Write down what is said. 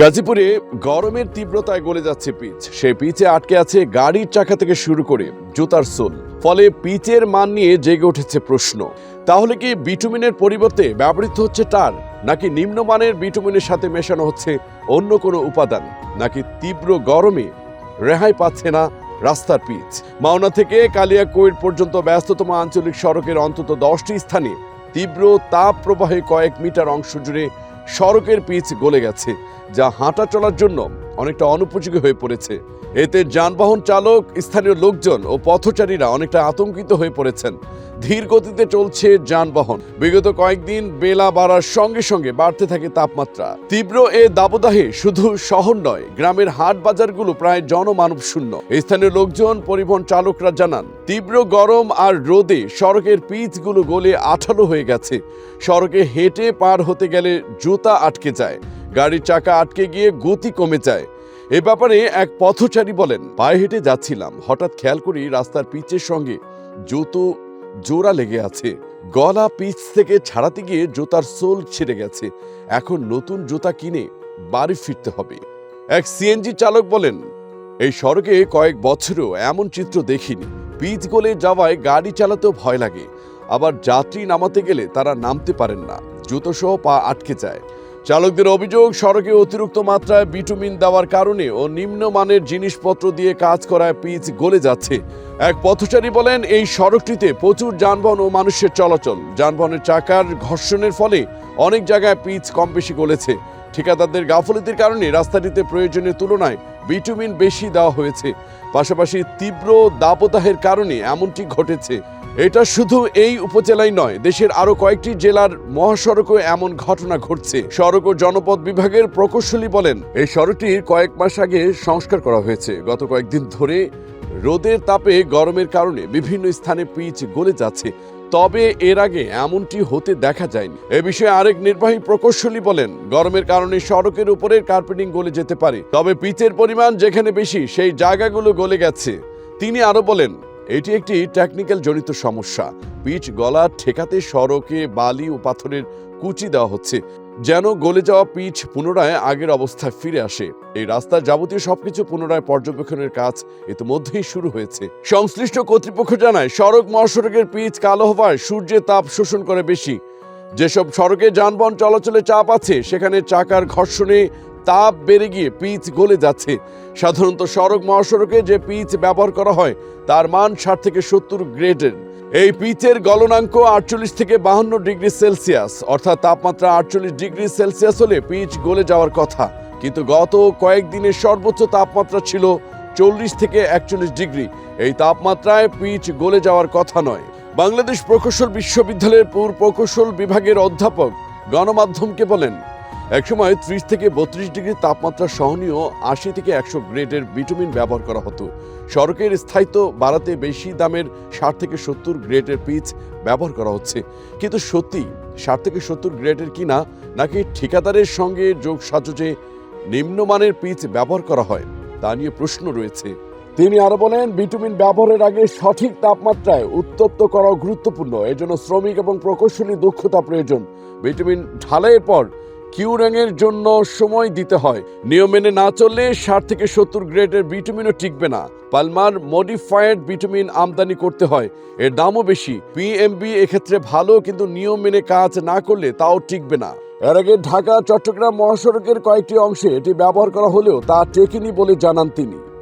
গাজীপুরে গরমের তীব্রতায় গলে যাচ্ছে পিচ। সেই পিচে আটকে আছে গাড়ির চাকা থেকে শুরু করে জুতার সোল। ফলে পিচের মান নিয়ে জেগে উঠেছে প্রশ্ন। তাহলে কি বিটুমিনের পরিবর্তে ব্যবহৃত হচ্ছে টার নাকি নিম্নমানের বিটুমিনের সাথে মেশানো হচ্ছে অন্য কোনো উপাদান, নাকি তীব্র গরমে রেহাই পাচ্ছে না রাস্তার পিচ? মাওনা থেকে কালিয়াকৈর পর্যন্ত ব্যস্ততম আঞ্চলিক সড়কের অন্তত দশটি স্থানে তীব্র তাপ প্রবাহে কয়েক মিটার অংশ জুড়ে সড়কের পিচ গলে গেছে যা হাঁটা চলার জন্য অনেকটা অনুপযোগী হয়ে পড়েছে। এতে যানবাহন চালক, স্থানীয় লোকজন ও পথচারীরা অনেকটা আতঙ্কিত হয়ে পড়েছেন। ধীর গতিতে চলছে যানবাহন। বিগত কয়েকদিন বেলা বাড়ার সঙ্গে সঙ্গে বাড়তে থাকে তাপমাত্রা। তীব্র এ দাবদাহে শুধু শহর নয়, গ্রামের হাট বাজারগুলো প্রায় জনমানব শূন্য। স্থানীয় লোকজন, পরিবহন চালকরা জানান, তীব্র গরম আর রোদে সড়কের পিচগুলো গলে আঠালো হয়ে গেছে। সড়কে হেঁটে পার হতে গেলে জুতা আটকে যায়। গাড়ির চাকা আটকে গিয়ে গতি কমে যায়। এ ব্যাপারে এক পথচারী বলেন, পায়ে হেঁটে যাচ্ছিলাম। হঠাৎ খেয়াল করি রাস্তার পিচের সঙ্গে জুতো জোড়া লেগে আছে। গলা পিচ থেকে ছাড়াতে গিয়ে জুতার সোল ছিঁড়ে গেছে। এখন নতুন জুতা কিনে বাড়ি ফিরতে হবে। এক সিএনজি চালক বলেন, এই সড়কে কয়েক বছরও এমন চিত্র দেখিনি। পিচ গলে যাওয়ায় গাড়ি চালাতেও ভয় লাগে। আবার যাত্রী নামাতে গেলে তারা নামতে পারেন না। জুতো সহ পা আটকে যায়। চালকদের অভিযোগ, সড়কে অতিরিক্ত মাত্রায় বিটুমিন দেওয়ার কারণে ও নিম্নমানের জিনিসপত্র দিয়ে কাজ করায় পিচ গলে যাচ্ছে। এক পথচারী বলেন, এই সড়কটিতে প্রচুর যানবাহন ও মানুষের চলাচল। যানবাহনের চাকার ঘর্ষণের ফলে অনেক জায়গায় পিচ কম বেশি গলেছে। ঠিকাদারদের গাফলতির কারণে রাস্তাটিতে প্রয়োজনের তুলনায় বিটুমিন বেশি দেওয়া হয়েছে। পাশাপাশি তীব্র দাবদাহের কারণে এমনটি ঘটেছে। এটা শুধু এই উপজেলায় নয়, দেশের আরও কয়েকটি জেলার মহাসড়কও এমন ঘটনা ঘটছে। সড়ক ও জনপদ বিভাগের প্রকৌশলী বলেন, এই সড়কটির কয়েক মাস আগে সংস্কার করা হয়েছে। গত কয়েকদিন ধরে রোদের তাপে গরমের কারণে বিভিন্ন স্থানে পিচ গলে যাচ্ছে। তবে এর আগে এমনটি হতে দেখা যায়নি। এ বিষয়ে আরেক নির্বাহী প্রকৌশলী বলেন, গরমের কারণে সড়কের উপরের কার্পেটিং গলে যেতে পারে। তবে পিচের পরিমাণ যেখানে বেশি, সেই জায়গাগুলো গলে গেছে। তিনি আরও বলেন, এটি একটি টেকনিক্যাল জনিত সমস্যা। পিচ গলা ঠেকাতে সড়কে বালি ও পাথরের কুচি দেওয়া হচ্ছে। যেন গলে যাওয়া পিচ পুনরায় আগের অবস্থায় ফিরে আসে। এই রাস্তার যাবতীয় সবকিছু পুনরায় পর্যবেক্ষণের কাজ ইতিমধ্যেই শুরু হয়েছে। সংশ্লিষ্ট কর্তৃপক্ষ জানায়, সড়ক মহাসড়কের পিচ কালো হওয়ায় সূর্যের তাপ শোষণ করে বেশি। যেসব সড়কে যানবাহন চলাচলে চাপ আছে, সেখানে চাকার ঘর্ষণে তাপ বেড়ে গিয়ে পিচ গলে যাচ্ছে। সাধারণত সড়ক মহাসড়কে যে পিচ ব্যবহার করা হয়, তার মান ষাট থেকে সত্তর গ্রেডের। এই পিচের গলনাঙ্ক আটচল্লিশ থেকে বাহান্ন ডিগ্রি সেলসিয়াস, অর্থাৎ তাপমাত্রা আটচল্লিশ ডিগ্রি সেলসিয়াস হলে পিচ গলে যাওয়ার কথা। কিন্তু গত কয়েকদিনের সর্বোচ্চ তাপমাত্রা ছিল চল্লিশ থেকে একচল্লিশ ডিগ্রি। এই তাপমাত্রায় পিচ গলে যাওয়ার কথা নয়। বাংলাদেশ প্রকৌশল বিশ্ববিদ্যালয়ের পূর প্রকৌশল বিভাগের অধ্যাপক গণমাধ্যমকে বলেন একসময় ত্রিশ থেকে বত্রিশ ডিগ্রি তাপমাত্রা সহনীয় আশি থেকে একশো গ্রেডের ভিটামিন ব্যবহার করা হতো। সড়কের স্থায়িত্ব বাড়াতে বেশি দামের ষাট থেকে সত্তর গ্রেডের পিচ ব্যবহার করা হচ্ছে। কিন্তু সত্যি ষাট থেকে সত্তর গ্রেডের কিনা নাকি ঠিকাদারের সঙ্গে যোগ সাজে নিম্নমানের পিচ ব্যবহার করা হয়, তা নিয়ে প্রশ্ন রয়েছে। তিনি আরও বলেন, ভিটামিন ব্যবহারের আগে সঠিক তাপমাত্রায় উত্তপ্ত করা গুরুত্বপূর্ণ। এজন্য শ্রমিক এবং প্রকৌশলী দক্ষতা প্রয়োজন। ভিটামিন ঢালাইয়ের পর কিউরাংয়ের জন্য সময় দিতে হয়। নিয়ম মেনে না চললে ষাট থেকে সত্তর গ্রেডের ভিটামিনও টিকবে না। পালমার মডিফায়েড ভিটামিন আমদানি করতে হয়। এর দামও বেশি। পিএমবি এক্ষেত্রে ভালো, কিন্তু নিয়ম মেনে কাজ না করলে তাও টিকবে না। এর আগে ঢাকা, চট্টগ্রাম মহাসড়কের কয়েকটি অংশে এটি ব্যবহার করা হলেও তা টেকেনি বলে জানান তিনি।